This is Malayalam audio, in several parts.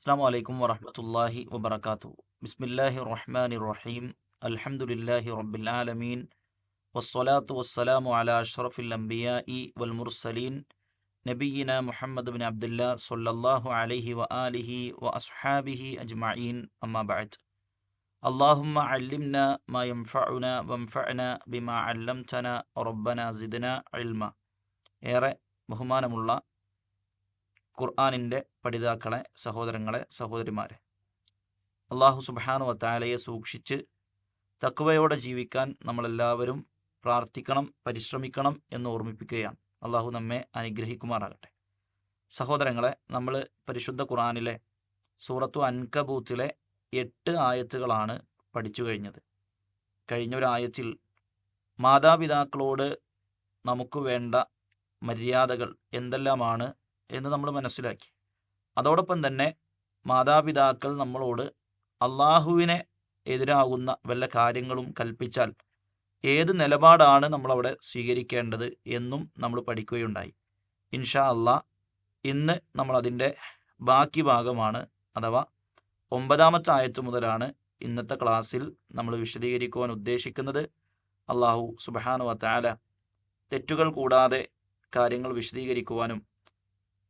അസ്സാം വലൈക്കും വറഹമത്തല്ലാഹി വബർക്കാത്തു ബിസ്മില്ലാഹി റഹ്മാൻ റഹീം അൽഹംദുലില്ലാഹി റബ്ബിൽ ആലമീൻ വസ്സലാത്തു വസ്സലാമു അലാ അഷ്റഫിൽ അംബിയാഇ വൽ മുർസലീൻ നബിയിന മുഹമ്മദ് ബിൻ അബ്ദുല്ല സല്ലല്ലാഹു അലൈഹി വ ആലിഹി വ അസ്ഹാബിഹി അജ്മഈൻ അമ്മാ ബഅദ് اللهم علمنا ما ينفعنا وانفعنا بما علمتنا ربنا زدنا علما ഏറെ ബഹുമാനമുള്ള ഖുർആാനിന്റെ പഠിതാക്കളെ സഹോദരങ്ങളെ സഹോദരിമാരെ. അള്ളാഹു സുബാനു വത്താലയെ സൂക്ഷിച്ച് തക്കുവയോടെ ജീവിക്കാൻ നമ്മളെല്ലാവരും പ്രാർത്ഥിക്കണം പരിശ്രമിക്കണം എന്ന് ഓർമ്മിപ്പിക്കുകയാണ്. അള്ളാഹു നമ്മെ അനുഗ്രഹിക്കുമാറാകട്ടെ. സഹോദരങ്ങളെ നമ്മൾ പരിശുദ്ധ ഖുർആാനിലെ സൂറത്തു അൻകബൂത്തിലെ എട്ട് ആയത്തുകളാണ് പഠിച്ചു കഴിഞ്ഞത്. കഴിഞ്ഞ ഒരു ആയത്തിൽ മാതാപിതാക്കളോട് നമുക്ക് വേണ്ട മര്യാദകൾ എന്തെല്ലാമാണ് എന്ന് നമ്മൾ മനസ്സിലാക്കി. അതോടൊപ്പം തന്നെ മാതാപിതാക്കൾ നമ്മളോട് അള്ളാഹുവിനെ എതിരാകുന്ന വല്ല കാര്യങ്ങളും കൽപ്പിച്ചാൽ ഏത് നിലപാടാണ് നമ്മളവിടെ സ്വീകരിക്കേണ്ടത് എന്നും നമ്മൾ പഠിക്കുകയുണ്ടായി. ഇൻഷാ അള്ളാ ഇന്ന് നമ്മളതിന്റെ ബാക്കി ഭാഗമാണ് അഥവാ ഒമ്പതാമത്തെ ആയത്ത് മുതലാണ് ഇന്നത്തെ ക്ലാസ്സിൽ നമ്മൾ വിശദീകരിക്കുവാൻ ഉദ്ദേശിക്കുന്നത്. അള്ളാഹു സുബഹാനു വത്താല തെറ്റുകൾ കൂടാതെ കാര്യങ്ങൾ വിശദീകരിക്കുവാനും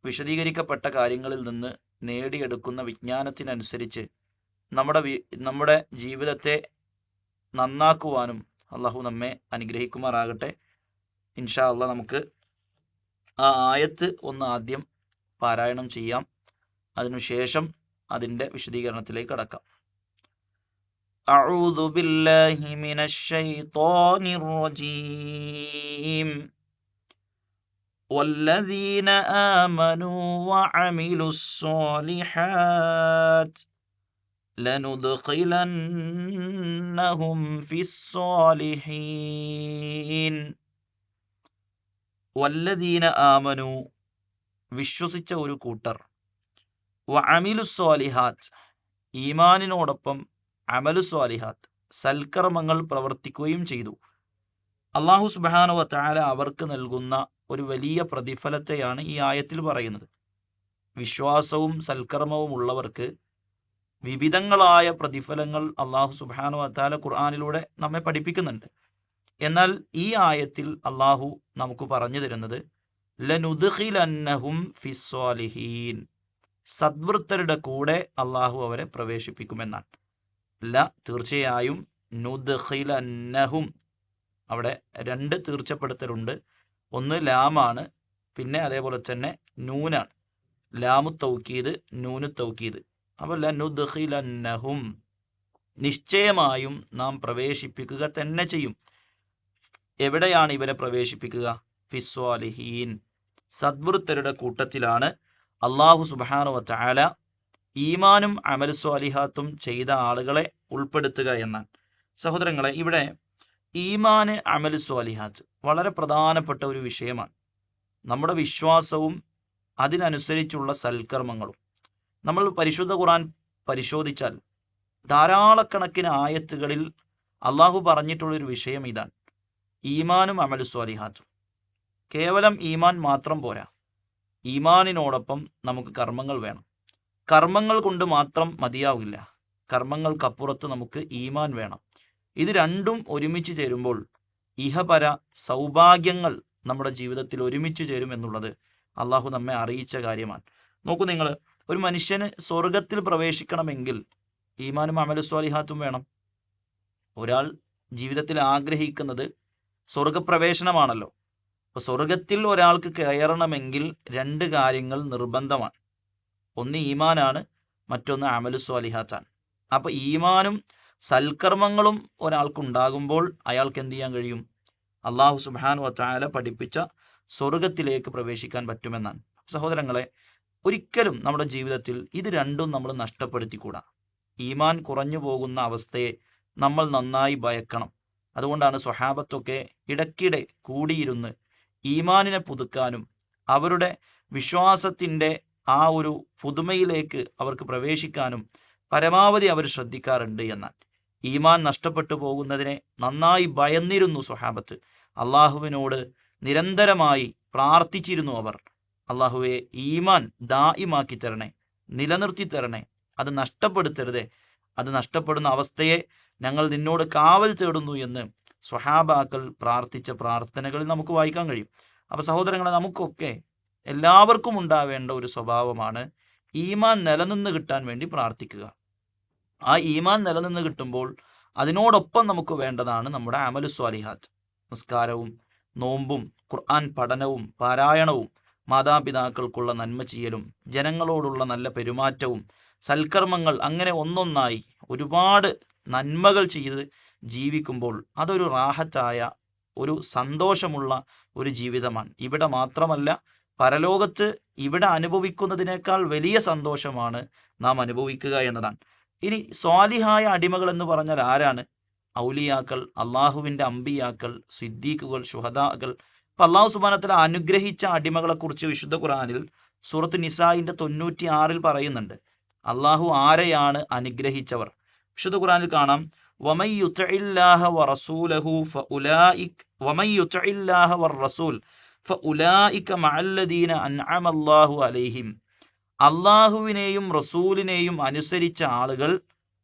വിശദീകരിക്കപ്പെട്ട കാര്യങ്ങളിൽ നിന്ന് നേടിയെടുക്കുന്ന വിജ്ഞാനത്തിനനുസരിച്ച് നമ്മുടെ വി നമ്മുടെ ജീവിതത്തെ നന്നാക്കുവാനും അള്ളാഹു നമ്മെ അനുഗ്രഹിക്കുമാറാകട്ടെ ഇൻഷാ അള്ളാഹ് നമുക്ക് ആ ആയത്ത് ഒന്ന് ആദ്യം പാരായണം ചെയ്യാം അതിനുശേഷം അതിൻ്റെ വിശദീകരണത്തിലേക്ക് കടക്കാം أعوذ بالله من الشيطان الرجيم والذين آمنوا وعملوا الصالحات لندخلنهم في الصالحين والذين آمنوا വിശ്വസിച്ച ഒരു കൂട്ടർ വഅമിലു സ്വാലിഹാത്ത് ഈമാനിനോടൊപ്പം അമലു സ്വാലിഹാത്ത് സൽക്കർമ്മങ്ങൾ പ്രവർത്തിക്കുകയും ചെയ്തു അള്ളാഹു സുബാനുവ താല അവർക്ക് നൽകുന്ന ഒരു വലിയ പ്രതിഫലത്തെയാണ് ഈ ആയത്തിൽ പറയുന്നത്. വിശ്വാസവും സൽക്കർമ്മവും ഉള്ളവർക്ക് വിവിധങ്ങളായ പ്രതിഫലങ്ങൾ അള്ളാഹു സുബാനു വത്താല ഖുർആാനിലൂടെ നമ്മെ പഠിപ്പിക്കുന്നുണ്ട്. എന്നാൽ ഈ ആയത്തിൽ അള്ളാഹു നമുക്ക് പറഞ്ഞു തരുന്നത് ലനുദ്ഖിലന്നഹും സദ്വൃത്തരുടെ കൂടെ അള്ളാഹു അവരെ പ്രവേശിപ്പിക്കുമെന്നാണ്. അല്ല തീർച്ചയായും നുദ്ഖിലന്നഹും. അവിടെ രണ്ട് തീർച്ചപ്പെടുത്തലുണ്ട്. ഒന്ന് ലാമാണ് പിന്നെ അതേപോലെ തന്നെ നൂനാണ്. ലാമു തൗക്കീദ് നൂനു തൗക്കീദ്. അപ്പോൾ ലനുദ്ഖിലന്നഹും. നിശ്ചയമായും നാം പ്രവേശിപ്പിക്കുക തന്നെ ചെയ്യും. എവിടെയാണ് ഇവരെ പ്രവേശിപ്പിക്കുക? ഫിസ്വാലിഹീൻ സദ്വൃത്തരുടെ കൂട്ടത്തിലാണ് അള്ളാഹു സുബാനു വത്താല ഈമാനും അമലുസ്വാലിഹാത്തും ചെയ്ത ആളുകളെ ഉൾപ്പെടുത്തുക എന്നാൽ സഹോദരങ്ങളെ ഇവിടെ ഈമാന് അമൽ സ്വാലിഹാത്ത് വളരെ പ്രധാനപ്പെട്ട ഒരു വിഷയമാണ്. നമ്മുടെ വിശ്വാസവും അതിനനുസരിച്ചുള്ള സൽക്കർമ്മങ്ങളും. നമ്മൾ പരിശുദ്ധ ഖുറാൻ പരിശോധിച്ചാൽ ധാരാളക്കണക്കിന് ആയത്തുകളിൽ അള്ളാഹു പറഞ്ഞിട്ടുള്ളൊരു വിഷയം ഇതാണ്. ഈമാനും അമൽ സ്വാലിഹാത്തും. കേവലം ഈമാൻ മാത്രം പോരാ. ഈമാനിനോടൊപ്പം നമുക്ക് കർമ്മങ്ങൾ വേണം. കർമ്മങ്ങൾ കൊണ്ട് മാത്രം മതിയാവില്ല. കർമ്മങ്ങൾക്കപ്പുറത്ത് നമുക്ക് ഈമാൻ വേണം. ഇത് രണ്ടും ഒരുമിച്ച് ചേരുമ്പോൾ ഇഹപര സൗഭാഗ്യങ്ങൾ നമ്മുടെ ജീവിതത്തിൽ ഒരുമിച്ച് ചേരും എന്നുള്ളത് അള്ളാഹു നമ്മെ അറിയിച്ച കാര്യമാണ്. നോക്കൂ നിങ്ങൾ ഒരു മനുഷ്യന് സ്വർഗത്തിൽ പ്രവേശിക്കണമെങ്കിൽ ഈമാനും അമലുസ്വാലിഹാത്തും വേണം. ഒരാൾ ജീവിതത്തിൽ ആഗ്രഹിക്കുന്നത് സ്വർഗപ്രവേശനമാണല്ലോ അപ്പോൾ സ്വർഗത്തിൽ ഒരാൾക്ക് കയറണമെങ്കിൽ രണ്ട് കാര്യങ്ങൾ നിർബന്ധമാണ്. ഒന്ന് ഈമാനാണ് മറ്റൊന്ന് അമലുസ്വാലിഹാത്താണ് അപ്പോൾ ഈമാനും സൽക്കർമ്മങ്ങളും ഒരാൾക്കുണ്ടാകുമ്പോൾ അയാൾക്ക് എന്ത് ചെയ്യാൻ കഴിയും? അള്ളാഹു സുബാൻ വത്താല പഠിപ്പിച്ച സ്വർഗത്തിലേക്ക് പ്രവേശിക്കാൻ പറ്റുമെന്നാണ്. സഹോദരങ്ങളെ ഒരിക്കലും നമ്മുടെ ജീവിതത്തിൽ ഇത് രണ്ടും നമ്മൾ നഷ്ടപ്പെടുത്തിക്കൂടാ. ഈമാൻ കുറഞ്ഞു പോകുന്ന അവസ്ഥയെ നമ്മൾ നന്നായി ഭയക്കണം. അതുകൊണ്ടാണ് സ്വഹാബത്തൊക്കെ ഇടയ്ക്കിടെ കൂടിയിരുന്ന് ഈമാനിനെ പുതുക്കാനും അവരുടെ വിശ്വാസത്തിന്റെ ആ ഒരു പുതുമയിലേക്ക് അവർക്ക് പ്രവേശിക്കാനും പരമാവധി അവർ ശ്രദ്ധിക്കാറുണ്ട് എന്നാൽ ഈമാൻ നഷ്ടപ്പെട്ടു പോകുന്നതിനെ നന്നായി ഭയന്നിരുന്നു സുഹാബത്ത് അള്ളാഹുവിനോട് നിരന്തരമായി പ്രാർത്ഥിച്ചിരുന്നു അവർ. അള്ളാഹുവെ ഈമാൻ ദായിമാക്കി തരണേ നിലനിർത്തി തരണേ. അത് നഷ്ടപ്പെടുത്തരുതേ. അത് നഷ്ടപ്പെടുന്ന അവസ്ഥയെ ഞങ്ങൾ നിന്നോട് കാവൽ തേടുന്നു എന്ന് സ്വഹാബാക്കൾ പ്രാർത്ഥിച്ച പ്രാർത്ഥനകളിൽ നമുക്ക് വായിക്കാൻ കഴിയും. അപ്പോൾ സഹോദരങ്ങളെ നമുക്കൊക്കെ എല്ലാവർക്കും ഉണ്ടാവേണ്ട ഒരു സ്വഭാവമാണ് ഈമാൻ നിലനിന്ന് കിട്ടാൻ വേണ്ടി പ്രാർത്ഥിക്കുക. ആ ഈമാൻ നിലനിന്ന് കിട്ടുമ്പോൾ അതിനോടൊപ്പം നമുക്ക് വേണ്ടതാണ് നമ്മുടെ അമലു സ്വാലിഹാത്ത്. നിസ്കാരവും നോമ്പും ഖുർആൻ പഠനവും പാരായണവും മാതാപിതാക്കൾക്കുള്ള നന്മ ചെയ്യലും ജനങ്ങളോടുള്ള നല്ല പെരുമാറ്റവും സൽക്കർമ്മങ്ങൾ അങ്ങനെ ഒന്നൊന്നായി ഒരുപാട് നന്മകൾ ചെയ്ത് ജീവിക്കുമ്പോൾ അതൊരു റാഹത്തായ ഒരു സന്തോഷമുള്ള ഒരു ജീവിതമാണ്. ഇവിടെ മാത്രമല്ല പരലോകത്ത് ഇവിടെ അനുഭവിക്കുന്നതിനേക്കാൾ വലിയ സന്തോഷമാണ് നാം അനുഭവിക്കുക എന്നതാണ്. ഇനി സ്വാലിഹായ അടിമകൾ എന്ന് പറഞ്ഞാൽ ആരാണ്? ഔലിയാക്കൾ അള്ളാഹുവിന്റെ അമ്പിയാക്കൾ സിദ്ദീഖുകൾ ഷുഹദാക്കൾ ഇപ്പം അള്ളാഹു സുബാനത്തിൽ അനുഗ്രഹിച്ച അടിമകളെക്കുറിച്ച് വിശുദ്ധ ഖുറാനിൽ സൂറത്ത് നിസായിന്റെ തൊണ്ണൂറ്റി ആറിൽ പറയുന്നുണ്ട്. അള്ളാഹു ആരെയാണ് അനുഗ്രഹിച്ചവർ? വിശുദ്ധ ഖുറാനിൽ കാണാം അലൈഹിം. അള്ളാഹുവിനെയും റസൂലിനെയും അനുസരിച്ച ആളുകൾ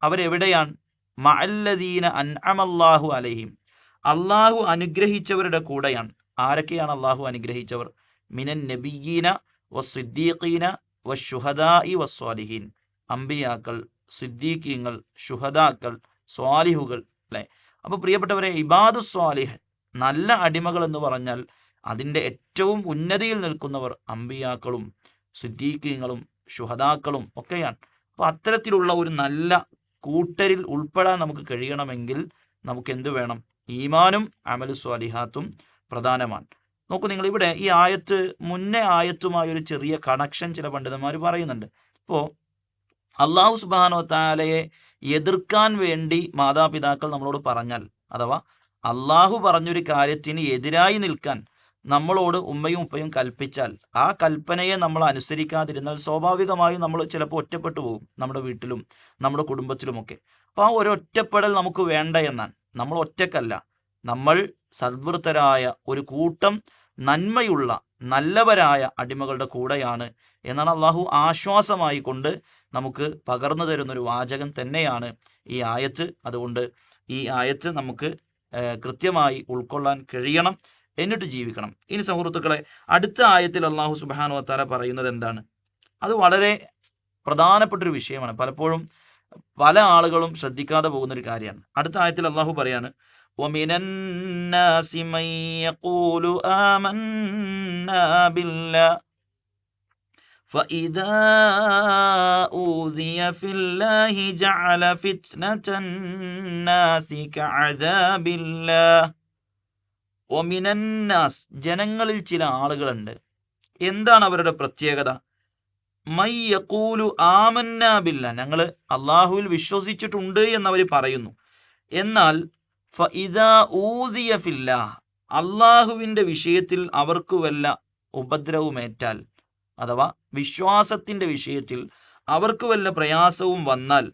അവരെവിടെയാണ്? മഅല്ലദീന അൻഅമല്ലാഹു അലൈഹിം. അള്ളാഹു അനുഗ്രഹിച്ചവരുടെ കൂടെയാണ്. ആരൊക്കെയാണ് അള്ളാഹു അനുഗ്രഹിച്ചവർ? മിനൻ നബിയീന വസ്സുദ്ദീഖീന വഷുഹദായി വസ്വാലിഹീൻ അമ്പിയാക്കൾ സിദ്ദീഖീങ്ങൾ ഷുഹദാക്കൾ സ്വാലിഹുകൾ അല്ലെ? അപ്പോൾ പ്രിയപ്പെട്ടവരെ ഇബാദു സ്വാലിഹ് നല്ല അടിമകൾ എന്ന് പറഞ്ഞാൽ അതിന്റെ ഏറ്റവും ഉന്നതിയിൽ നിൽക്കുന്നവർ അമ്പിയാക്കളും സിദ്ദീഖീങ്ങളും ശുഹദാക്കളും ഒക്കെയാണ്. അപ്പോൾ അത്തരത്തിലുള്ള ഒരു നല്ല കൂട്ടരിൽ ഉൾപ്പെടാൻ നമുക്ക് കഴിയണമെങ്കിൽ നമുക്ക് എന്ത് വേണം? ഈമാനും അമലു സ്വാലിഹാത്തും പ്രധാനമാണ്. നോക്കൂ നിങ്ങൾ ഇവിടെ ഈ ആയത്ത് മുന്നേ ആയത്തുമായ ഒരു ചെറിയ കണക്ഷൻ ചില പണ്ഡിതന്മാർ പറയുന്നുണ്ട്. ഇപ്പോൾ അള്ളാഹു സുബാനോ താലയെ എതിർക്കാൻ വേണ്ടി മാതാപിതാക്കൾ നമ്മളോട് പറഞ്ഞാൽ അഥവാ അള്ളാഹു പറഞ്ഞൊരു കാര്യത്തിന് എതിരായി നിൽക്കാൻ നമ്മളോട് ഉമ്മയും ഉപ്പയും കൽപ്പിച്ചാൽ ആ കൽപ്പനയെ നമ്മൾ അനുസരിക്കാതിരുന്നാൽ സ്വാഭാവികമായും നമ്മൾ ചിലപ്പോൾ ഒറ്റപ്പെട്ടു പോകും നമ്മുടെ വീട്ടിലും നമ്മുടെ കുടുംബത്തിലുമൊക്കെ. അപ്പോൾ ആ ഒരു ഒറ്റപ്പെടൽ നമുക്ക് വേണ്ട എന്നാണ്. നമ്മൾ ഒറ്റക്കല്ല. നമ്മൾ സദ്വൃത്തരായ ഒരു കൂട്ടം നന്മയുള്ള നല്ലവരായ അടിമകളുടെ കൂടെയാണ് എന്നാണ് അള്ളാഹു ആശ്വാസമായി കൊണ്ട് നമുക്ക് പകർന്നു തരുന്നൊരു വാചകം തന്നെയാണ് ഈ ആയത്ത്. അതുകൊണ്ട് ഈ ആയത്ത് നമുക്ക് കൃത്യമായി ഉൾക്കൊള്ളാൻ കഴിയണം. എന്നിട്ട് ജീവിക്കണം ഇനി സുഹൃത്തുക്കളെ അടുത്ത ആയത്തിൽ അള്ളാഹു സുബാനു വത്താല പറയുന്നത് എന്താണ് അത് വളരെ പ്രധാനപ്പെട്ടൊരു വിഷയമാണ് പലപ്പോഴും പല ആളുകളും ശ്രദ്ധിക്കാതെ പോകുന്ന ഒരു കാര്യമാണ് അടുത്ത ആയത്തിൽ അള്ളാഹു പറയാണ് ومن الناس من يقول آمنا بالله فإذا أوذي في الله جعل فتنة الناس كعذاب الله ഒമിനന്നാസ് ജനങ്ങളിൽ ചില ആളുകളുണ്ട്. എന്താണ് അവരുടെ പ്രത്യേകത? മയ്യക്കൂലു ആമന്നാബില്ല ഞങ്ങൾ അള്ളാഹുവിൽ വിശ്വസിച്ചിട്ടുണ്ട് എന്നവർ പറയുന്നു. എന്നാൽ ഫില്ല. അള്ളാഹുവിന്റെ വിഷയത്തിൽ അവർക്ക് വല്ല ഉപദ്രവമേറ്റാൽ അഥവാ വിശ്വാസത്തിന്റെ വിഷയത്തിൽ അവർക്ക് വല്ല പ്രയാസവും വന്നാൽ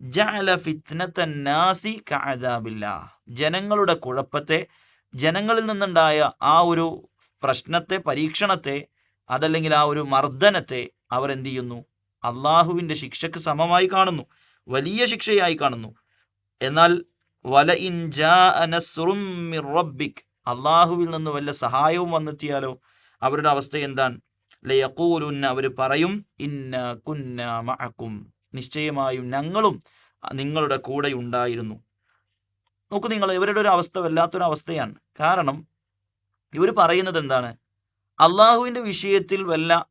ജഅല ഫിത്നത്തന്നാസി കഅദാബില്ല ജനങ്ങളുടെ കുഴപ്പത്തെ ജനങ്ങളിൽ നിന്നുണ്ടായ ആ ഒരു പ്രശ്നത്തെ പരീക്ഷണത്തെ അതല്ലെങ്കിൽ ആ ഒരു മർദ്ദനത്തെ അവർ എന്ത് ചെയ്യുന്നു? അള്ളാഹുവിന്റെ ശിക്ഷക്ക് സമമായി കാണുന്നു. വലിയ ശിക്ഷയായി കാണുന്നു. എന്നാൽ വല റബ്ബിക് അള്ളാഹുവിൽ നിന്ന് വല്ല സഹായവും വന്നെത്തിയാലോ? അവരുടെ അവസ്ഥ എന്താണ്? ലയക്കൂലുന്ന അവർ പറയും ഇന്ന കുന്ന മഅക്കും. നിശ്ചയമായും ഞങ്ങളും നിങ്ങളുടെ കൂടെ ഉണ്ടായിരുന്നു. നോക്കൂ നിങ്ങൾ ഇവരുടെ ഒരു അവസ്ഥ വല്ലാത്തൊരു അവസ്ഥയാണ്. കാരണം ഇവർ പറയുന്നത് എന്താണ്? അള്ളാഹുവിന്റെ വിഷയത്തിൽ വല്ല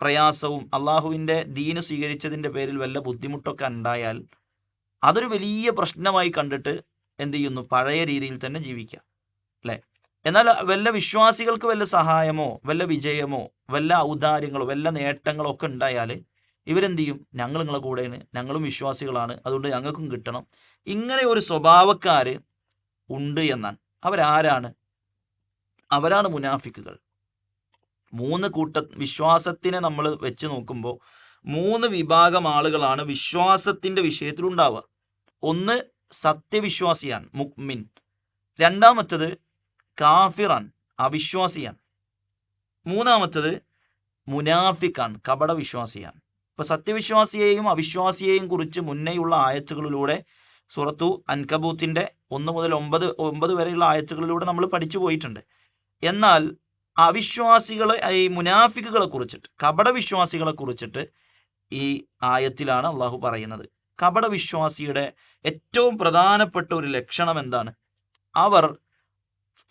പ്രയാസവും അള്ളാഹുവിന്റെ ദീന് സ്വീകരിച്ചതിന്റെ പേരിൽ വല്ല ബുദ്ധിമുട്ടൊക്കെ ഉണ്ടായാൽ അതൊരു വലിയ പ്രശ്നമായി കണ്ടിട്ട് എന്ത് ചെയ്യുന്നു? പഴയ രീതിയിൽ തന്നെ ജീവിക്കുക. അല്ലേ? എന്നാൽ വല്ല വിശ്വാസികൾക്ക് വല്ല സഹായമോ വല്ല വിജയമോ വല്ല ഔദാര്യങ്ങളോ വല്ല നേട്ടങ്ങളോ ഒക്കെ ഉണ്ടായാൽ ഇവരെന്ത് ചെയ്യും ഞങ്ങൾ നിങ്ങളെ കൂടെയാണ്. ഞങ്ങളും വിശ്വാസികളാണ്. അതുകൊണ്ട് ഞങ്ങൾക്കും കിട്ടണം. ഇങ്ങനെ ഒരു സ്വഭാവക്കാർ ഉണ്ട് എന്നാണ്. അവരാരാണ്? അവരാണ് മുനാഫിക്കുകൾ. മൂന്ന് കൂട്ട വിശ്വാസത്തിനെ നമ്മൾ വെച്ച് നോക്കുമ്പോൾ മൂന്ന് വിഭാഗം ആളുകളാണ് വിശ്വാസത്തിന്റെ വിഷയത്തിൽ ഉണ്ടാവുക. ഒന്ന് സത്യവിശ്വാസിയാണ് മുക്മിൻ. രണ്ടാമത്തത് കാഫിറാൻ അവിശ്വാസിയാണ്. മൂന്നാമത്തത് മുനാഫിക്കാണ് കപട വിശ്വാസിയാണ് ഇപ്പൊ സത്യവിശ്വാസിയെയും അവിശ്വാസിയെയും കുറിച്ച് മുന്നേയുള്ള ആയത്തുകളിലൂടെ സുറത്തു അൻകബൂത്തിന്റെ ഒന്ന് മുതൽ ഒമ്പത് ഒമ്പത് വരെയുള്ള ആയത്തുകളിലൂടെ നമ്മൾ പഠിച്ചു പോയിട്ടുണ്ട്. എന്നാൽ അവിശ്വാസികളെ ഈ മുനാഫിക്കുകളെ കുറിച്ചിട്ട് കപട വിശ്വാസികളെ കുറിച്ചിട്ട് ഈ ആയത്തിലാണ് അള്ളാഹു പറയുന്നത്. കപട വിശ്വാസിയുടെ ഏറ്റവും പ്രധാനപ്പെട്ട ഒരു ലക്ഷണം എന്താണ്? അവർ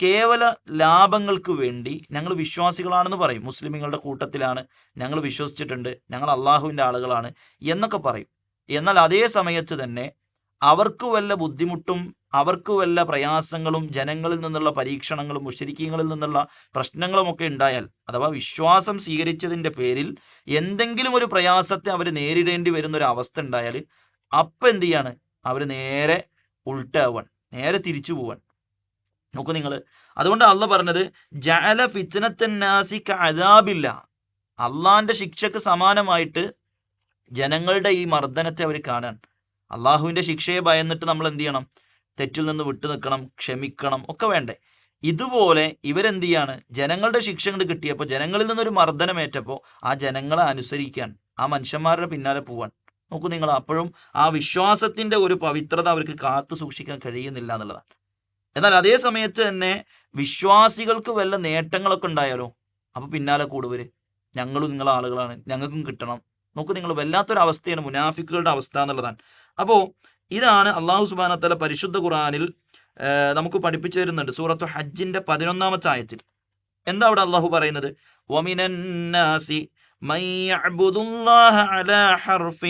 കേവല ലാഭങ്ങൾക്ക് വേണ്ടി ഞങ്ങൾ വിശ്വാസികളാണെന്ന് പറയും. മുസ്ലിമുകളുടെ കൂട്ടത്തിലാണ് ഞങ്ങൾ വിശ്വസിച്ചിട്ടുണ്ട്. ഞങ്ങൾ അള്ളാഹുവിന്റെ ആളുകളാണ് എന്നൊക്കെ പറയും. എന്നാൽ അതേ സമയത്ത് തന്നെ അവർക്ക് വല്ല ബുദ്ധിമുട്ടും അവർക്ക് വല്ല പ്രയാസങ്ങളും ജനങ്ങളിൽ നിന്നുള്ള പരീക്ഷണങ്ങളും മുഷരിക്കങ്ങളിൽ നിന്നുള്ള പ്രശ്നങ്ങളുമൊക്കെ ഉണ്ടായാൽ അഥവാ വിശ്വാസം സ്വീകരിച്ചതിന്റെ പേരിൽ എന്തെങ്കിലും ഒരു പ്രയാസത്തെ അവർ നേരിടേണ്ടി വരുന്ന ഒരു അവസ്ഥ ഉണ്ടായാൽ അപ്പം എന്ത് ചെയ്യാണ്? അവർ നേരെ ഉൾട്ടാവാൻ നേരെ തിരിച്ചു പോവാൻ നോക്കൂ നിങ്ങൾ അതുകൊണ്ട് അള്ള പറഞ്ഞത് ജഅല ഫിത്തനത്തന്നാസിക്ക് അതാബില്ല അള്ളാന്റെ ശിക്ഷക്ക് സമാനമായിട്ട് ജനങ്ങളുടെ ഈ മർദ്ദനത്തെ അവർ കാണാൻ. അള്ളാഹുവിന്റെ ശിക്ഷയെ ഭയന്നിട്ട് നമ്മൾ എന്ത് ചെയ്യണം? തെറ്റിൽ നിന്ന് വിട്ടു നിൽക്കണം ക്ഷമിക്കണം ഒക്കെ വേണ്ടേ. ഇതുപോലെ ഇവരെന്ത് ചെയ്യാണ്? ജനങ്ങളുടെ ശിക്ഷ കൊണ്ട് കിട്ടിയപ്പോൾ ജനങ്ങളിൽ നിന്നൊരു മർദ്ദനമേറ്റപ്പോൾ ആ ജനങ്ങളെ അനുസരിക്കാൻ ആ മനുഷ്യന്മാരുടെ പിന്നാലെ പോവാൻ. നോക്കൂ നിങ്ങൾ അപ്പോഴും ആ വിശ്വാസത്തിന്റെ ഒരു പവിത്രത അവർക്ക് കാത്തു സൂക്ഷിക്കാൻ കഴിയുന്നില്ല എന്നുള്ളതാണ്. എന്നാൽ അതേ സമയത്ത് തന്നെ വിശ്വാസികൾക്ക് വല്ല നേട്ടങ്ങളൊക്കെ ഉണ്ടായാലോ അപ്പൊ പിന്നാലെ കൂടുവര് ഞങ്ങളും നിങ്ങളെ ആളുകളാണ് ഞങ്ങൾക്കും കിട്ടണം നോക്കൂ നിങ്ങൾ വല്ലാത്തൊരു അവസ്ഥയാണ് മുനാഫിക്കുകളുടെ അവസ്ഥ എന്നുള്ളതാണ് അപ്പോ ഇതാണ് അള്ളാഹു സുബാനത്തല പരിശുദ്ധ ഖുറാനിൽ ഏർ, നമുക്ക് പഠിപ്പിച്ചു തരുന്നുണ്ട് സൂറത്തു ഹജ്ജിന്റെ പതിനൊന്നാമത്തെ ആയത്തിൽ എന്താ അവിടെ അള്ളാഹു പറയുന്നത് വമിനന്നാസി من يعبد الله على حرف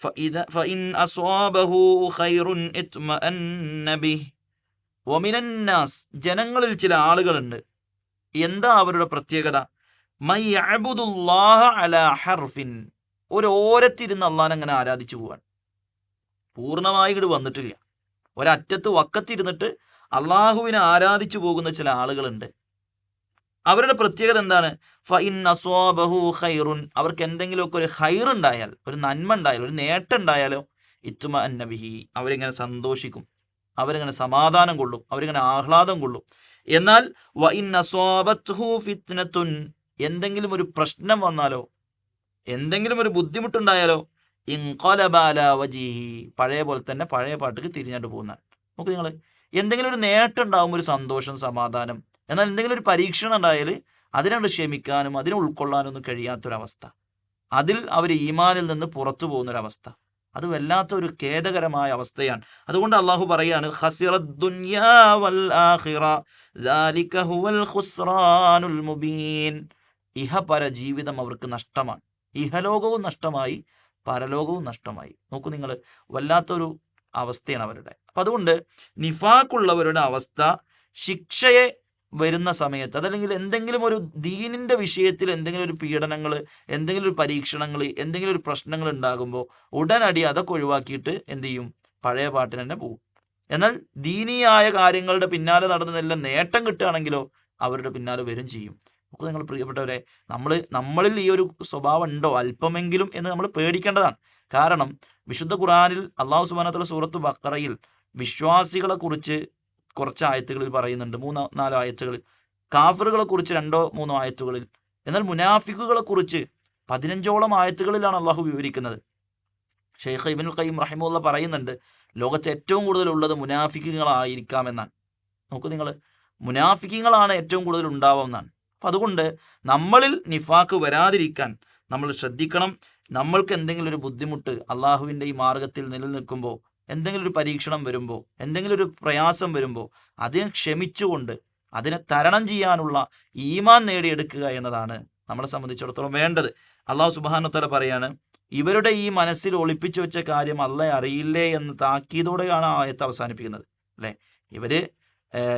فإذا فإن أصابه خير اطمأن به വമിനന്നാസ് ജനങ്ങളിൽ ചില ആളുകളുണ്ട്. എന്താ അവരുടെ പ്രത്യേകത? മൈ അബുദുല്ലാഹ അല ഹർഫിൻ. ഒരു ഓരത്തിരുന്ന് അള്ളാൻ അങ്ങനെ ആരാധിച്ചു പോവാൻ. പൂർണമായി ഇങ്ങോട്ട് വന്നിട്ടില്ല. ഒരറ്റത്ത് വക്കത്തിരുന്നിട്ട് അള്ളാഹുവിനെ ആരാധിച്ചു പോകുന്ന ചില ആളുകളുണ്ട്. അവരുടെ പ്രത്യേകത എന്താണ്? ഖൈറുൻ. അവർക്ക് എന്തെങ്കിലുമൊക്കെ ഒരു ഹൈർ ഉണ്ടായാൽ ഒരു നന്മ ഉണ്ടായാൽ ഒരു നേട്ടം ഉണ്ടായാലോ ഇത്തുമ അന്നബിഹി. അവരിങ്ങനെ സന്തോഷിക്കും. അവരിങ്ങനെ സമാധാനം കൊള്ളും അവരിങ്ങനെ ആഹ്ലാദം കൊള്ളും. എന്നാൽ എന്തെങ്കിലും ഒരു പ്രശ്നം വന്നാലോ എന്തെങ്കിലും ഒരു ബുദ്ധിമുട്ടുണ്ടായാലോ ഇൻകൊലബാല പഴയ പോലെ തന്നെ പഴയ പാട്ടിക്ക് തിരിഞ്ഞാണ്ട് പോകുന്ന നോക്ക് നിങ്ങൾ എന്തെങ്കിലും ഒരു നേട്ടം ഉണ്ടാകും ഒരു സന്തോഷം സമാധാനം എന്നാൽ എന്തെങ്കിലും ഒരു പരീക്ഷണം ഉണ്ടായാൽ അതിനോട് ക്ഷമിക്കാനും അതിനെ ഉൾക്കൊള്ളാനും ഒന്നും കഴിയാത്തൊരവസ്ഥ. അതിൽ അവർ ഈമാനിൽ നിന്ന് പുറത്തു പോകുന്നൊരവസ്ഥ. അത് വല്ലാത്ത ഒരു ഖേദകരമായ അവസ്ഥയാണ്. അതുകൊണ്ട് അള്ളാഹു പറയാണ് ഇഹപര ജീവിതം അവർക്ക് നഷ്ടമാണ്. ഇഹലോകവും നഷ്ടമായി പരലോകവും നഷ്ടമായി. നോക്കൂ നിങ്ങൾ വല്ലാത്തൊരു അവസ്ഥയാണ് അവരുടെ. അപ്പൊ അതുകൊണ്ട് നിഫാക്കുള്ളവരുടെ അവസ്ഥ ശിക്ഷയെ വരുന്ന സമയത്ത് അതല്ലെങ്കിൽ എന്തെങ്കിലും ഒരു ദീനിന്റെ വിഷയത്തിൽ എന്തെങ്കിലും ഒരു പീഡനങ്ങൾ എന്തെങ്കിലും ഒരു പരീക്ഷണങ്ങൾ എന്തെങ്കിലും ഒരു പ്രശ്നങ്ങൾ ഉണ്ടാകുമ്പോൾ ഉടനടി അതൊക്കെ ഒഴിവാക്കിയിട്ട് എന്ത് ചെയ്യും? പഴയ പാട്ടിന് തന്നെ പോകും എന്നാൽ ദീനീയായ കാര്യങ്ങളുടെ പിന്നാലെ നടന്നതെല്ലാം നേട്ടം കിട്ടുകയാണെങ്കിലോ അവരുടെ പിന്നാലെ വരും ചെയ്യും. നമുക്ക് നിങ്ങൾ പ്രിയപ്പെട്ടവരെ നമ്മൾ നമ്മളിൽ ഈ ഒരു സ്വഭാവം ഉണ്ടോ? അല്പമെങ്കിലും എന്ന് നമ്മൾ പേടിക്കേണ്ടതാണ്. കാരണം വിശുദ്ധ ഖുറാനിൽ അള്ളാഹു സുബാനത്തുള്ള സൂറത്ത് ബക്കറയിൽ വിശ്വാസികളെ കുറിച്ച് കുറച്ച് ആയത്തുകളിൽ പറയുന്നുണ്ട്. മൂന്നോ നാലോ ആയത്തുകളിൽ. കാഫറുകളെ കുറിച്ച് രണ്ടോ മൂന്നോ ആയത്തുകളിൽ. എന്നാൽ മുനാഫിക്കുകളെ കുറിച്ച് പതിനഞ്ചോളം ആയത്തുകളിലാണ് അള്ളാഹു വിവരിക്കുന്നത്. ഷെയ്ഖ് ഇബിനുൽ ഖയ്യിം റഹിമുള്ള പറയുന്നുണ്ട് ലോകത്ത് ഏറ്റവും കൂടുതൽ ഉള്ളത് മുനാഫിക്കുകളായിരിക്കാമെന്നാണ് നോക്കൂ നിങ്ങൾ മുനാഫിക്കുകളാണ് ഏറ്റവും കൂടുതൽ ഉണ്ടാവുമെന്നാണ് അപ്പം അതുകൊണ്ട് നമ്മളിൽ നിഫാക്ക് വരാതിരിക്കാൻ നമ്മൾ ശ്രദ്ധിക്കണം. നമ്മൾക്ക് എന്തെങ്കിലും ഒരു ബുദ്ധിമുട്ട് അള്ളാഹുവിന്റെ ഈ മാർഗത്തിൽ നിലനിൽക്കുമ്പോൾ എന്തെങ്കിലും ഒരു പരീക്ഷണം വരുമ്പോൾ എന്തെങ്കിലും ഒരു പ്രയാസം വരുമ്പോൾ അതിനെ ക്ഷമിച്ചുകൊണ്ട് അതിനെ തരണം ചെയ്യാനുള്ള ഈമാൻ നേടിയെടുക്കുക എന്നതാണ് നമ്മളെ സംബന്ധിച്ചിടത്തോളം വേണ്ടത്. അള്ളാഹു സുബാനത്തല പറയാണ് ഇവരുടെ ഈ മനസ്സിൽ ഒളിപ്പിച്ചു വെച്ച കാര്യം അല്ല അറിയില്ലേ എന്ന് താക്കീതോടെയാണ് ആയത്ത് അവസാനിപ്പിക്കുന്നത്. അല്ലേ? ഇവർ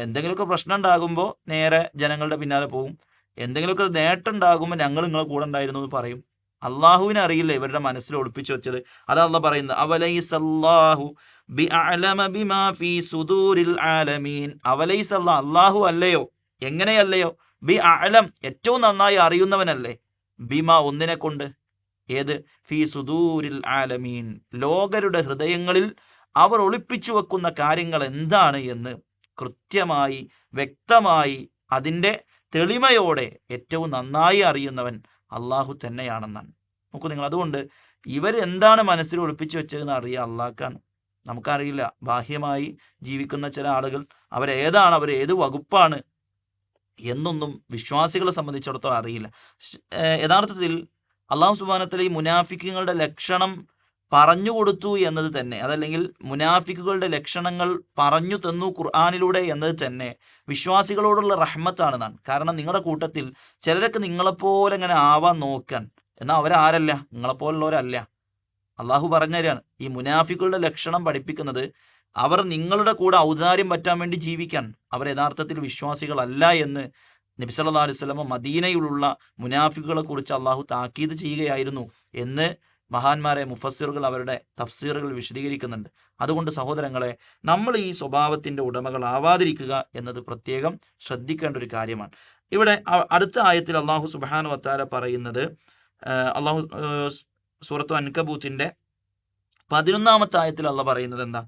എന്തെങ്കിലുമൊക്കെ പ്രശ്നം ഉണ്ടാകുമ്പോൾ നേരെ ജനങ്ങളുടെ പിന്നാലെ പോകും എന്തെങ്കിലുമൊക്കെ നേട്ടം ഉണ്ടാകുമ്പോൾ ഞങ്ങൾ നിങ്ങളെ കൂടെ ഉണ്ടായിരുന്നു എന്ന് പറയും. അള്ളാഹുവിനെ അറിയില്ല ഇവരുടെ മനസ്സിൽ ഒളിപ്പിച്ചു വെച്ചത്. അതാ അള്ള പറയുന്നത് ഫീ സുദൂരിൽ ആലമീൻ. അവലൈസല്ല അള്ളാഹു അല്ലയോ? എങ്ങനെയല്ലയോ? ബി അലം ഏറ്റവും നന്നായി അറിയുന്നവനല്ലേ? ബിമ ഒന്നിനെ കൊണ്ട് ഏത്? ഫി സുദൂരിൽ ആലമീൻ. ലോകരുടെ ഹൃദയങ്ങളിൽ അവർ ഒളിപ്പിച്ചു വെക്കുന്ന കാര്യങ്ങൾ എന്താണ് എന്ന് കൃത്യമായി വ്യക്തമായി അതിന്റെ തെളിമയോടെ ഏറ്റവും നന്നായി അറിയുന്നവൻ അള്ളാഹു തന്നെയാണെന്നാണ്. നോക്കൂ നിങ്ങൾ അതുകൊണ്ട് ഇവർ എന്താണ് മനസ്സിൽ ഒളിപ്പിച്ചു വെച്ചതെന്ന് അറിയുക അള്ളാഹ്ക്കാണ്. നമുക്കറിയില്ല ബാഹ്യമായി ജീവിക്കുന്ന ചില ആളുകൾ അവരേതാണ് അവർ ഏത് വകുപ്പാണ് എന്നൊന്നും വിശ്വാസികളെ സംബന്ധിച്ചിടത്തോളം അറിയില്ല. യഥാർത്ഥത്തിൽ അള്ളാഹു സുബാനത്തിലെ ഈ മുനാഫിക്കുകളുടെ ലക്ഷണം പറഞ്ഞു കൊടുത്തു എന്നത് തന്നെ. അതല്ലെങ്കിൽ മുനാഫിക്കുകളുടെ ലക്ഷണങ്ങൾ പറഞ്ഞു തന്നു ഖുർആാനിലൂടെ എന്നത് തന്നെ വിശ്വാസികളോടുള്ള റഹ്മത്താണ് നാൻ കാരണം നിങ്ങളുടെ കൂട്ടത്തിൽ ചിലരൊക്കെ നിങ്ങളെപ്പോലെ ഇങ്ങനെ ആവാൻ നോക്കാൻ. എന്നാൽ അവരാരല്ല? നിങ്ങളെപ്പോലുള്ളവരല്ല. അള്ളാഹു പറഞ്ഞുതരാണ് ഈ മുനാഫിക്കുകളുടെ ലക്ഷണം പഠിപ്പിക്കുന്നത് അവർ നിങ്ങളുടെ കൂടെ ഔദാര്യം പറ്റാൻ വേണ്ടി ജീവിക്കാൻ. അവർ യഥാർത്ഥത്തിൽ വിശ്വാസികളല്ല എന്ന് നബി സല്ലല്ലാഹു അലൈഹി സ്വലമ മദീനയിലുള്ള മുനാഫിക്കുകളെ കുറിച്ച് അള്ളാഹു താക്കീത് ചെയ്യുകയായിരുന്നു എന്ന് മഹാന്മാരെ മുഫസ്സിറുകൾ അവരുടെ തഫ്സീറുകൾ വിശദീകരിക്കുന്നുണ്ട്. അതുകൊണ്ട് സഹോദരങ്ങളെ നമ്മൾ ഈ സ്വഭാവത്തിന്റെ ഉടമകളാവാതിരിക്കുക എന്നത് പ്രത്യേകം ശ്രദ്ധിക്കേണ്ട ഒരു കാര്യമാണ്. ഇവിടെ അടുത്ത ആയത്തിൽ അള്ളാഹു സുബാനു വത്താല പറയുന്നത് അള്ളാഹു സൂറത്തു അൻകബൂത്തിന്റെ പതിനൊന്നാമത്തെ ആയത്തിൽ അള്ള പറയുന്നത് എന്താ?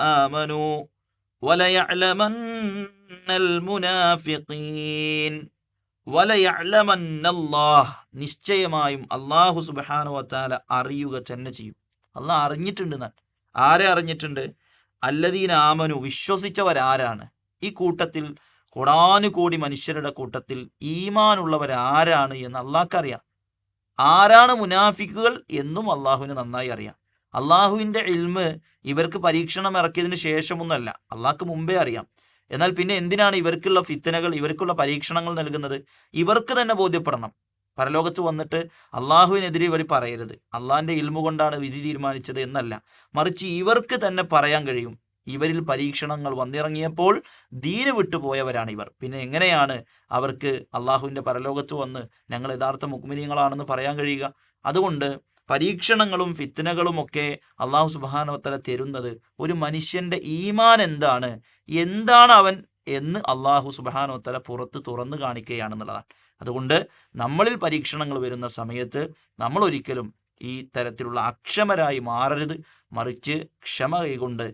ആമനു വലയലമന്നല്ലാഹ് നിശ്ചയമായും അള്ളാഹു സുബാനുവത്താല അറിയുക തന്നെ ചെയ്യും. അള്ളാഹ് അറിഞ്ഞിട്ടുണ്ട് എന്നാൽ ആരെ അറിഞ്ഞിട്ടുണ്ട്? അല്ലദീൻ ആമനു വിശ്വസിച്ചവരാരാണ്? ഈ കൂട്ടത്തിൽ കോടാനുകോടി മനുഷ്യരുടെ കൂട്ടത്തിൽ ഈമാനുള്ളവരാരാണ് എന്ന് അള്ളാഹ്ക്കറിയാം ആരാണ് മുനാഫിക്കുകൾ എന്നും അള്ളാഹുവിന് നന്നായി അറിയാം. അള്ളാഹുവിന്റെ ഇൽമ് ഇവർക്ക് പരീക്ഷണം ഇറക്കിയതിന് ശേഷമൊന്നുമല്ല. അള്ളാഹ്ക്ക് മുമ്പേ അറിയാം. എന്നാൽ പിന്നെ എന്തിനാണ് ഇവർക്കുള്ള ഫിത്തനകൾ ഇവർക്കുള്ള പരീക്ഷണങ്ങൾ നൽകുന്നത്? ഇവർക്ക് തന്നെ ബോധ്യപ്പെടണം. പരലോകത്ത് വന്നിട്ട് അള്ളാഹുവിനെതിരെ ഇവർ പറയരുത്. അള്ളാഹിന്റെ ഇൽമു കൊണ്ടാണ് വിധി തീരുമാനിച്ചത് എന്നല്ല. മറിച്ച് ഇവർക്ക് തന്നെ പറയാൻ കഴിയും. ഇവരിൽ പരീക്ഷണങ്ങൾ വന്നിറങ്ങിയപ്പോൾ ദീന് വിട്ടുപോയവരാണ് ഇവർ. പിന്നെ എങ്ങനെയാണ് അവർക്ക് അള്ളാഹുവിന്റെ പരലോകത്ത് വന്ന് ഞങ്ങൾ യഥാർത്ഥ മുക്മിനീങ്ങളാണെന്ന് പറയാൻ കഴിയുക? അതുകൊണ്ട് പരീക്ഷണങ്ങളും ഫിത്തനകളും ഒക്കെ അള്ളാഹു സുബാനോത്തല തരുന്നത് ഒരു മനുഷ്യന്റെ ഈമാൻ എന്താണ്? എന്താണ് അവൻ എന്ന് അള്ളാഹു സുബാനോത്തല പുറത്ത് തുറന്നു കാണിക്കുകയാണെന്നുള്ളതാണ്. അതുകൊണ്ട് നമ്മളിൽ പരീക്ഷണങ്ങൾ വരുന്ന സമയത്ത് നമ്മൾ ഒരിക്കലും ഈ തരത്തിലുള്ള അക്ഷമരായി മാറരുത്. മറിച്ച് ക്ഷമ കൈകൊണ്ട്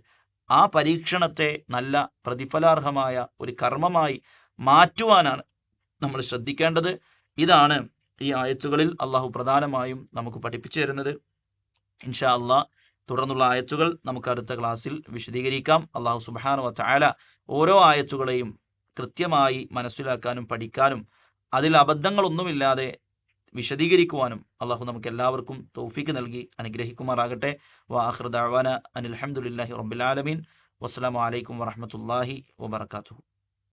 ആ പരീക്ഷണത്തെ നല്ല പ്രതിഫലാർഹമായ ഒരു കർമ്മമായി മാറ്റുവാനാണ് നമ്മൾ ശ്രദ്ധിക്കേണ്ടത്. ഇതാണ് ഈ ആയത്തുകളിൽ അള്ളാഹു പ്രധാനമായും നമുക്ക് പഠിപ്പിച്ചു തരുന്നത്. ഇൻഷാ അള്ളാഹ് തുടർന്നുള്ള ആയത്തുകൾ നമുക്ക് അടുത്ത ക്ലാസ്സിൽ വിശദീകരിക്കാം. അള്ളാഹു സുബാനു വാല ഓരോ ആയത്തുകളെയും കൃത്യമായി മനസ്സിലാക്കാനും പഠിക്കാനും അതിൽ അബദ്ധങ്ങളൊന്നുമില്ലാതെ വിശദീകരിക്കുവാനും അള്ളാഹു നമുക്ക് എല്ലാവർക്കും തൗഫീക്ക് നൽകി അനുഗ്രഹിക്കുമാറാകട്ടെ. വാഹൃദാവാന അനിൽഹമുല്ലാഹി റബ്ബുലാലമീൻ വസ്സലാമു അലൈക്കും വറഹമത്തല്ലാഹി വബർക്കാത്തു